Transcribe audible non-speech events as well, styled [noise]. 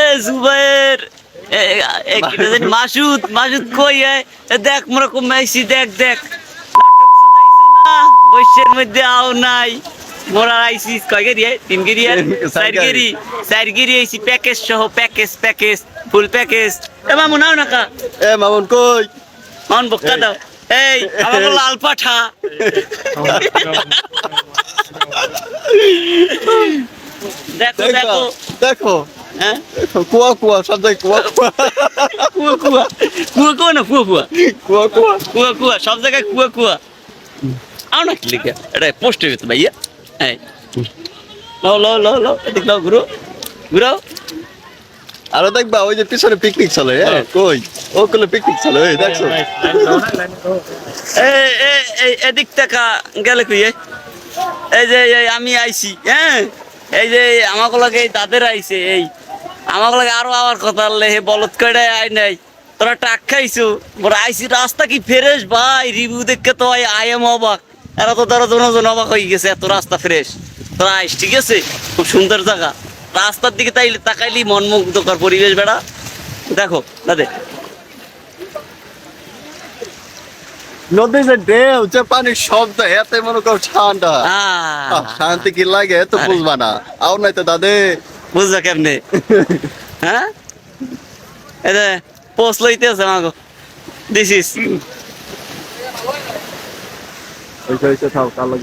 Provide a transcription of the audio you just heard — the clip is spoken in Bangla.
এ জুবাইর মাসুদ মাসুদ কই? দেখ মোরা কমাইছি দেখ দেখ। না বৈশ্যের মধ্যে আও নাই। মোরা আইছি কয় গেরি তিন গেরি চার গেরি চার গেরি আইছি প্যাকেজ সহ প্যাকেজ প্যাকেজ ফুল প্যাকেজ। এ মামু নাও না কা? এ মামুন কই? মামুন বক্কা দাও। এই আমার লাল পাঠা [laughs] দেখো দেখো দেখো। হ্যাঁ? কুয়া কুয়া সব জায়গায় কুয়া। কুয়া কুয়া। কুয়া কুয়া কুয়া না কুয়া কুয়া? কুয়া কুয়া। কুয়া কুয়া সব জায়গায় কুয়া কুয়া। আও না লিখে। এটা পোস্ট হয়ে গেছে ভাইয়া। এই। লো লো লো লো এদিক লো ঘুরো। ঘুরাও। আরও দেখবা ওই যে পিছনে পিকনিক চলে হ্যাঁ? কই? ও কোলে পিকনিক চলে দেখছ? এই এই এই এদিক টাকা গেলে কই? এই যে এই আমি আইছি হ্যাঁ? এই যে আমাকে লাগে দাদের আইছে, এই। আমাকে লাগে আরও আবার কথা আনলে হে বলত কয়টা আই নাই। তোরা টাক খাইছো বড় আইছি রাস্তা কি ফ্রেশ ভাই? রিভিউ দেখে তো আই আই এম অবাক। এরা তো তারা জন অবাক হয়ে গেছে, এত রাস্তা ফ্রেশ। তোরা আইস, ঠিক আছে? খুব সুন্দর জায়গা। রাস্তার দিকে তাইলে তাকাইলি মন মুগ্ধকর পরিবেশ বেড়া। দেখো, দাদে। নদীর যে ঢেউ যে পানির শব্দ এতে মনে করো ঠান্ডা। শান্তি কি লাগে এত আরে। বুঝবা না। আও নাই তো দাদে। বুঝবা কেমনে? [laughs] হ্যাঁ? এটা পোস্ট লইতে আছে আমাকে দিস ইস ওইটা ওইটা থাও কালো